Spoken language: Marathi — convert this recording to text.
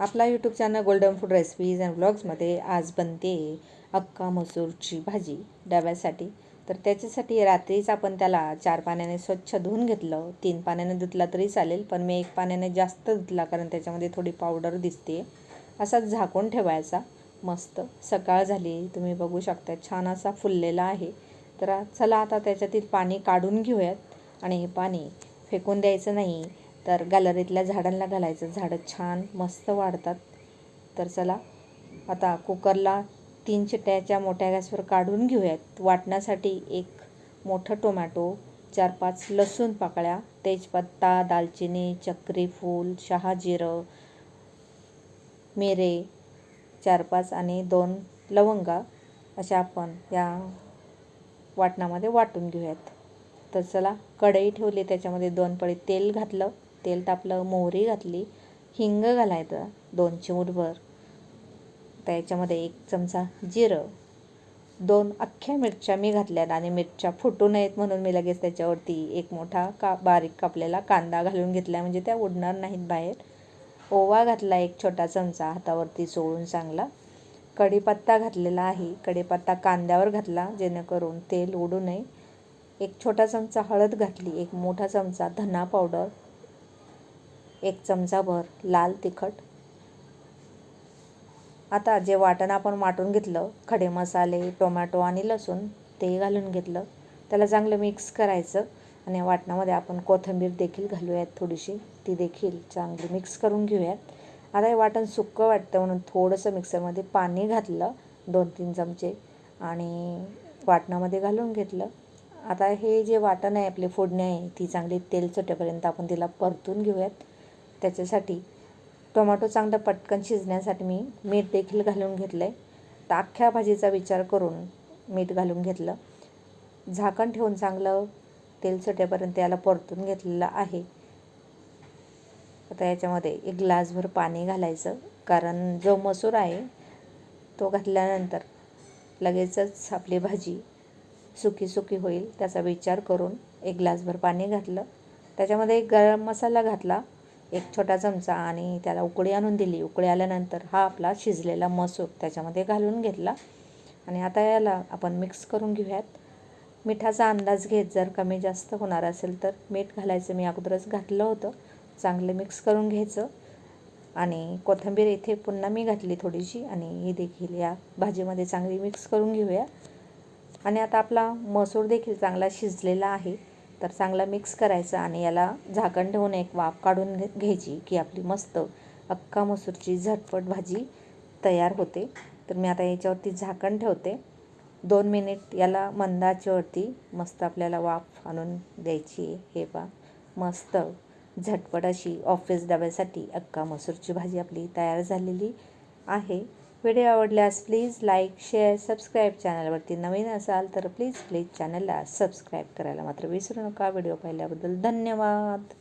आपला YouTube channel golden food recipes and ब्लॉग्समध्ये आज बनते अक्का मसूरची भाजी डब्यासाठी. तर त्याच्यासाठी रात्रीच आपण त्याला चार पाण्याने स्वच्छ धुवून घेतलं. तीन पाण्याने धुतला तरी चालेल पण मी एक पाण्याने जास्त धुतला कारण त्याच्यामध्ये थोडी पावडर दिसते. असाच झाकून ठेवायचा. मस्त. सकाळ झाली. तुम्ही बघू शकता छान असा फुललेला आहे. तर चला आता त्याच्यातील पाणी काढून घेऊयात. आणि हे पाणी फेकून द्यायचं नाही. तर गॅलरीतल्या झाडांना घालायचं. झाडं छान मस्त वाढतात. तर चला आता कुकरला तीन चिट्ट्याच्या मोठ्या गॅसवर काढून घेऊयात. वाटण्यासाठी एक मोठं टोमॅटो चार पाच लसूण पाकळ्या तेजपत्ता दालचिनी चक्रीफूल शहाजिरं मिरे चार पाच आणि दोन लवंगा अशा आपण या वाटणामध्ये वाटून घेऊयात. तर चला कढई ठेवली त्याच्यामध्ये दोन पळी तेल घातलं. तेल तापलं मोहरी घातली हिंग घालायचं दोन चिमूटभर. त्याच्यामध्ये एक चमचा जिरं. दोन अख्ख्या मिरच्या मी घातल्यात आणि मिरच्या फुटू नयेत म्हणून मी लगेच त्याच्यावरती एक मोठा का बारीक कापलेला कांदा घालून घेतला. म्हणजे त्या उडणार नाहीत बाहेर. ओवा घातला एक छोटा चमचा हातावरती चोळून चांगला. कढीपत्ता घातलेला आहे. कढीपत्ता कांद्यावर घातला जेणेकरून तेल उडू नये. एक छोटा चमचा हळद घातली एक मोठा चमचा धना पावडर. एक चमचाभर लाल तिखट. आता जे वाटण आपण वाटून घेतलं खडे मसाले टोमॅटो आणि लसूण ते घालून घेतलं. त्याला चांगलं मिक्स करायचं आणि वाटणामध्ये आपण कोथिंबीर देखील घालूयात थोडीशी. ती देखील चांगली मिक्स करून घेऊयात. आता हे वाटण सुक्कं वाटतं म्हणून थोडंसं मिक्सरमध्ये पाणी घातलं दोन तीन चमचे आणि वाटणामध्ये घालून घेतलं. आता हे जे वाटण आहे आपली फोडणी आहे ती चांगली तेल सुटेपर्यंत आपण तिला परतून घेऊयात. त्याच्यासाठी टोमॅटो चांगलं पटकन शिजण्यासाठी मी मीठ देखील घालून घेतलं आहे तर अख्ख्या भाजीचा विचार करून मीठ घालून घेतलं. झाकण ठेवून चांगलं तेल सुटेपर्यंत याला परतून घेतलेलं आहे. आता याच्यामध्ये एक ग्लासभर पाणी घालायचं. कारण जो मसूर आहे तो घातल्यानंतर लगेचच आपली भाजी सुकी सुकी होईल त्याचा विचार करून एक ग्लासभर पाणी घातलं. त्याच्यामध्ये एक गरम मसाला घातला. एक छोटा चमचा आणि त्याला उकळी आणून दिली. उकळी आल्यानंतर हा आपला शिजलेला मसूर त्याच्यामध्ये घालून घेतला. आणि आता याला आपण मिक्स करून घेऊयात. मिठाचा अंदाज घेत जर कमी जास्त होणार असेल तर मीठ घालायचं. मी अगोदरच घातलं होतं. चांगलं मिक्स करून घ्यायचं. आणि कोथिंबीर इथे पुन्हा मी घातली थोडीशी. आणि ही देखील या भाजीमध्ये चांगली मिक्स करून घेऊया. आणि आता आपला मसूर देखील चांगला शिजलेला आहे. तर चांगला मिक्स करायचं आणि याला झाकण ठेवून एक वाफ काढून घे घ्यायची की आपली मस्त अक्का मसूरची झटपट भाजी तयार होते. तर मी आता याच्यावरती झाकण ठेवते. दोन मिनिट याला मंदाच्यावरती मस्त आपल्याला वाफ आणून द्यायची आहे. हे पा मस्त झटपट अशी ऑफिस डब्यासाठी अक्का मसूरची भाजी आपली तयार झालेली आहे. व्हिडिओ आवडल्यास प्लीज लाईक शेअर सबस्क्राईब चॅनलवरती नवीन असाल तर प्लीज प्लीज चॅनलला सबस्क्राईब करायला मात्र विसरू नका. व्हिडिओ पाहिल्याबद्दल धन्यवाद.